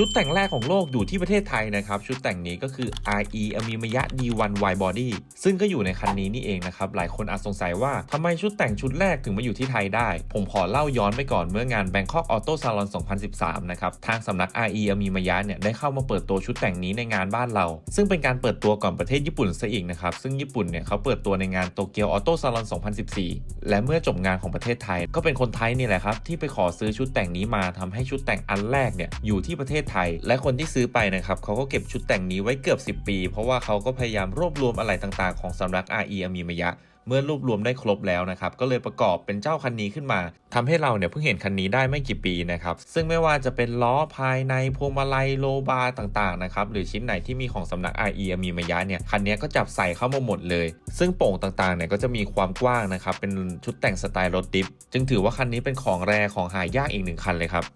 ชุดแต่งแรกของโลกอยู่ที่ประเทศไทยนะครับ ชุดแต่งนี้ก็คือ RE a m i m a y a D1 Wide Body ซึ่งก็อยู่ในคันนี้นี่เองนะครับ หลายคนอาจสงสัยว่าทำไมชุดแต่งชุดแรกถึงมาอยู่ที่ไทยได้ ผมขอเล่าย้อนไปก่อนเมื่องาน Bangkok Auto Salon 2013 นะครับ ทางสำนัก RE a m i m a y a เนี่ยได้เข้ามาเปิดตัวชุดแต่งนี้ในงานบ้านเรา ซึ่งเป็นการเปิดตัวก่อนประเทศญี่ปุ่นซะอีกนะครับ ซึ่งญี่ปุ่นเนี่ยเขาเปิดตัวในงานโตเกียวออโต้ซาลอน2014 และเมื่อจบงานของประเทศไทย ก็เป็นคนไทยนี่แหละครับที่ไปขอซื้อชุดแต่งนี้มาทำให้ชุดแต่งอันแรกเนี่ยอยู่ที่ประเทศไทย และคนที่ซื้อไปนะครับเขาก็เก็บชุดแต่งนี้ไว้เกือบ 10 ปี เพราะว่าเขาก็พยายามรวบรวมอะไรต่างๆของสำนัก RE อามีมยะเมื่อรวบรวมได้ครบแล้วนะครับ ก็เลยประกอบเป็นเจ้าคันนี้ขึ้นมาทำให้เราเนี่ยเพิ่งเห็นคันนี้ได้ไม่กี่ปีนะครับ ซึ่งไม่ว่าจะเป็นล้อภายในพวงมาลัยโลบาร์ต่างๆนะครับ หรือชิ้นไหนที่มีของสำนัก RE มีมายะเนี่ย คันนี้ก็จับใส่เข้ามาหมดเลย ซึ่งโป่งต่างๆเนี่ยก็จะมีความกว้างนะครับ เป็นชุดแต่งสไตล์รถดิฟ จึงถือว่าคันนี้เป็นของแรของหายากอีกหนึ่งคันเลยครับ